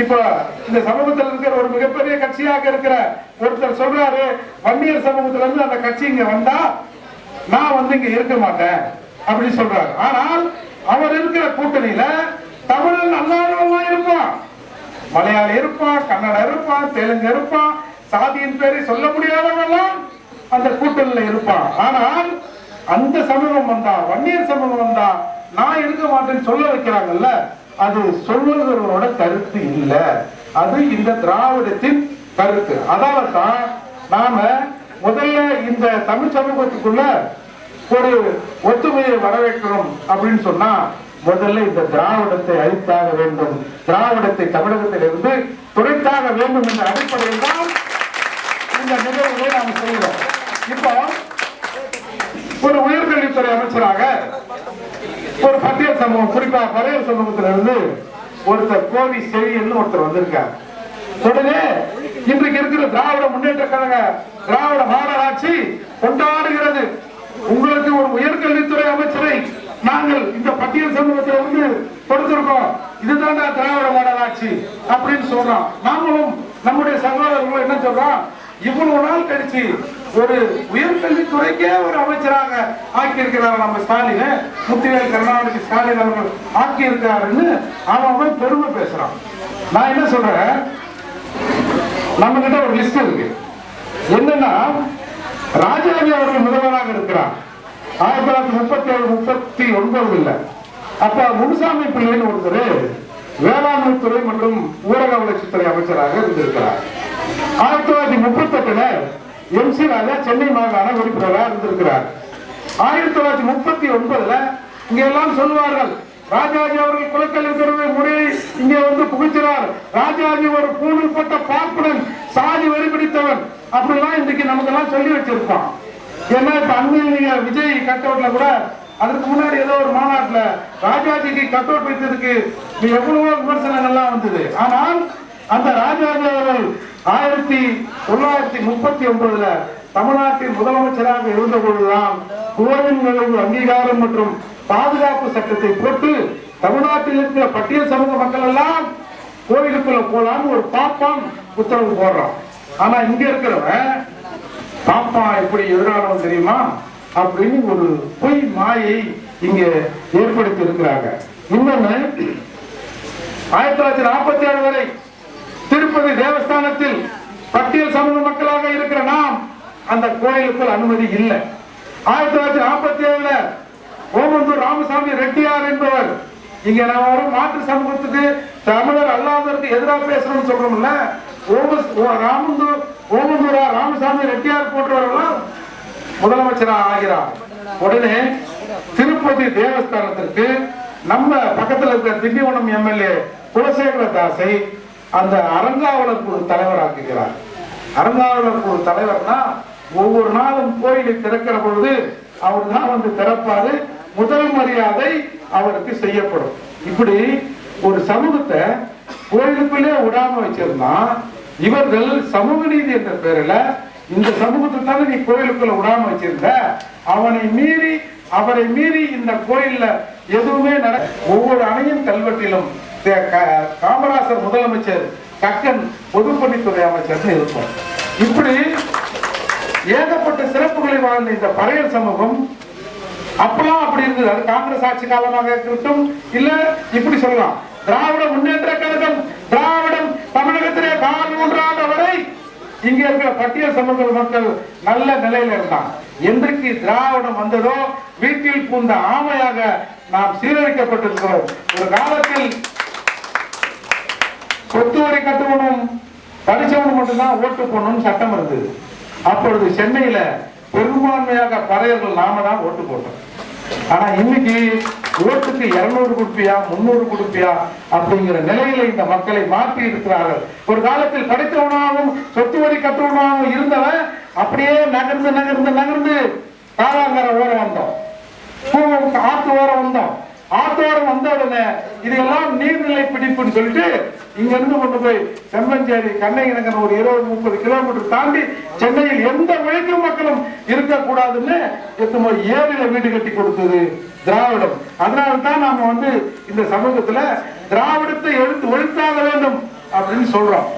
இப்ப இந்த சமூகத்தில் இருக்கிற ஒரு மிகப்பெரிய கட்சியாக இருக்கிற ஒருத்தர் சொல்றாரு வன்னியர் சமூகத்துல இருந்து அந்த கட்சி இங்க வந்தா நான் வந்து இங்க இருக்க மாட்டேன் அப்படின்னு சொல்றாரு. ஆனால் அவர் இருக்கிற கூட்டணியில தமிழன் அல்லாதவன் இருப்பான். மலையாளி இருப்பான் கன்னட இருப்பான் தெலுங்கு இருப்பான் சாதியின் பேரை சொல்ல முடியாதவெல்லாம் அந்த கூட்டணியில இருப்பான். ஆனால் அந்த சமூகம் வந்தா வன்னியர் சமூகம் வந்தா நான் இருக்க மாட்டேன்னு சொல்ல வைக்கிறாங்கல்ல அது சொல்லுகிறவரோட கருத்து இல்லை. அது இந்த திராவிடத்தின் கருத்து. அதாவது தான் நாம முதல்ல இந்த தமிழ் சமூகத்துக்குள்ள ஒரு ஒத்துமையை வரவேற்கணும் அப்படின்னு சொன்னா முதல்ல இந்த திராவிடத்தை அழித்தாக வேண்டும். திராவிடத்தை தமிழகத்திலிருந்து துடைத்தாக வேண்டும் என்ற அடிப்படையில் தான் இந்த நிகழ்வுகளை நாம் செய்கிறோம் இப்போ ஒரு உயர்கல்வித்துறை அமைச்சராக ஒரு பட்டியல் சமூகம் குறிப்பா சம்பவத்துல இருந்து ஒருத்தர் கோவி செழியன் ஒருத்தர் வந்திருக்கார். உடனே இன்றைக்கு இருக்கிற திராவிட முன்னேற்ற கழக திராவிட மாநகராட்சி கொண்டாடுகிறது. உங்களுக்கு ஒரு உயர்கல்வித்துறை அமைச்சரை நாங்கள் இந்த பட்டியல் சமூகத்திலிருந்து கொடுத்திருக்கோம். இதுதான் திராவிட மாநகராட்சி அப்படின்னு சொல்றோம் நாமளும் நம்முடைய சகோதரர்களும் என்ன சொல்றோம் இவ்வளவு நாள் கழிச்சு ஒரு உயர்கல்வித்துறைக்கே ஒரு அமைச்சராக ஆக்கியிருக்கிறார் நம்ம ஸ்டாலின். முத்துவேல் கருணாநிதி ஸ்டாலின் அவர்கள் ஆக்கியிருக்காருன்னு அவன் பெருமை பேசுறான். நான் என்ன சொல்றேன்? நம்ம கிட்ட ஒரு லிஸ்ட் இருக்கு. என்னன்னா ராஜாஜி அவர்கள் முதல்வராக இருக்கிறார். ஆயிரத்தி தொள்ளாயிரத்தி முப்பத்தி ஏழு முப்பத்தி ஒன்பது இல்ல. அப்ப முனுசாமி பிள்ளைன்னு ஒருத்தர் வேளாண்மை துறை மற்றும் ஊரக வளர்ச்சித்துறை அமைச்சராக இருந்திருக்கிறார். ஆயிரத்தி தொள்ளாயிரத்தி முப்பத்தி எட்டுல எம் சி ராஜா சென்னை மாகாண உறுப்பினராக இருந்திருக்கிறார். ஆயிரத்தி தொள்ளாயிரத்தி முப்பத்தி ஒன்பதுல இங்க எல்லாம் சொல்லுவார்கள் ராஜாஜி அவர்கள் குலக்கல் இருக்கிறது முறையை இங்கே வந்து புகுத்தினார். ராஜாஜி ஒரு பூணுப்பட்ட பார்ப்புடன் சாதி வரி அப்படிலாம் இன்றைக்கு நமக்கெல்லாம் சொல்லி வச்சிருப்பான் ஏன்னா இப்ப அண்மையில் நீங்க விஜய் கட் அவுட்ல கூட அதுக்கு முன்னாடி ஏதோ ஒரு மாநாட்டுல ராஜாஜிக்கு கட் அவுட் வைத்ததுக்கு நீ எவ்வளவோ விமர்சனங்கள்லாம் வந்தது. ஆனால் அந்த ராஜாஜி அவர்கள் ஆயிரத்தி தொள்ளாயிரத்தி முப்பத்தி ஒன்பதுல தமிழ்நாட்டின் முதலமைச்சராக இருந்த பொழுதுதான் குழுவின் நுழைவு அங்கீகாரம் மற்றும் பாதுகாப்பு சட்டத்தை போட்டு தமிழ்நாட்டில் இருக்கிற பட்டியல் சமூக மக்கள் எல்லாம் கோயிலுக்குள்ள போலான்னு ஒரு பாப்பான் உத்தரவு போடுறான். ஆனா இங்க இருக்கிறவன் பாப்பா எப்படி எதிரானவன் தெரியுமா? அப்படின்னு ஒரு பொய் மாயை இங்க ஏற்படுத்தி இருக்கிறாங்க. இன்னொன்னு ஆயிரத்தி தொள்ளாயிரத்தி நாற்பத்தி ஏழு வரை திருப்பதி தேவஸ்தானத்தில் பட்டியல் சமூக மக்களாக இருக்கிற நாம் அந்த கோயிலுக்குள் அனுமதி இல்லை. ஆயிரத்தி தொள்ளாயிரத்தி நாற்பத்தி ஏழுல ஓமந்தூர் ராமசாமி ரெட்டியார் என்பவர் இங்க நான் ஒரு மாற்று சமூகத்துக்கு தமிழர் அல்லாதவருக்கு எதிராக பேசணும்னு சொல்றோம்ல. ஓ- ராமந்தூர் ஓமந்தூரா ராமசாமி ரெட்டியார் போன்றவர்கள்லாம் முதலமைச்சராக ஆகிறார். உடனே திருப்பதி தேவஸ்தானத்திற்கு நம்ம பக்கத்துல இருக்கிற திண்டிவனம் எம்எல்ஏ குலசேகர தாசை அந்த அறங்காவலர் குழு தலைவராக்குகிறார். அறங்காவலர் குழு தலைவர்னா ஒவ்வொரு நாளும் கோயிலை திறக்கிற பொழுது அவர் தான் வந்து திறப்பாரு. முதல் மரியாதை அவருக்கு செய்யப்படும். இப்படி ஒரு சமூகத்தை கோயிலுக்குள்ளே விடாம வச்சிருந்தா இவர்கள் சமூக நீதி என்ற பேரில் இந்த சமூகத்தை தானே நீ கோயிலுக்குள்ள விடாம வச்சிருந்த? அவனை மீறி அவரை மீறி இந்த கோயில்ல எதுவுமே நட ஒவ்வொரு அணையின் கல்வெட்டிலும் காமராசர் முதலமைச்சர் கக்கன் பொதுப்பணித்துறை அமைச்சர்னு இருக்கும். இப்படி ஏகப்பட்ட சிறப்புகளை வாழ்ந்த இந்த பறையர் சமூகம் அப்பெல்லாம் அப்படி இருந்தது. அது காங்கிரஸ் ஆட்சி காலமாக இருக்கட்டும் இல்ல இப்படி சொல்லலாம். திராவிட முன்னேற்ற கழகம் திராவிடம் தமிழகத்திலே கால் மூன்றாண்டு வரை இங்க இருக்கிற பட்டியல் சமூக மக்கள் நல்ல நிலையில இருந்தான் என்றைக்கு திராவிடம் வந்ததோ வீட்டில் பூந்த ஆமையாக நாம் சீரழிக்கப்பட்டிருக்கிறோம். ஒரு காலத்தில் சொத்து வரி கட்டுவனும் படிச்சவனும் மட்டும்தான் ஓட்டு போடணும்னு சட்டம் இருந்தது. அப்பொழுது சென்னையில பெரும்பான்மையாக பறையர்கள் நாம தான் ஓட்டு போட்டோம். ஆனா இன்னைக்கு ஓட்டுக்கு இருநூறு கொடுப்பியா முன்னூறு கொடுப்பியா அப்படிங்கிற நிலையில இந்த மக்களை மாற்றி இருக்கிறார்கள். ஒரு காலத்தில் படித்தவனாகவும் சொத்து வரி கட்டுவனாகவும் இருந்தவன் அப்படியே நகர்ந்து நகர்ந்து நகர்ந்து காலாங்கர ஓரம் வந்தோம் ஆத்து ஓரம் வந்தோம் ஆத்தோரம் வந்த உடனே இதெல்லாம் நீர்நிலை பிடிப்புன்னு சொல்லிட்டு இங்க இருந்து கொண்டு போய் செம்மஞ்சேரி இணங்கிற ஒரு இருபது முப்பது கிலோமீட்டர் தாண்டி சென்னையில் எந்த உழைக்கும் மக்களும் இருக்கக்கூடாதுன்னு எத்தனை ஏழில வீடு கட்டி கொடுத்தது திராவிடம். அதனால தான் நாம வந்து இந்த சமூகத்துல திராவிடத்தை எழுத்து ஒழித்தாக வேண்டும் அப்படின்னு சொல்றோம்.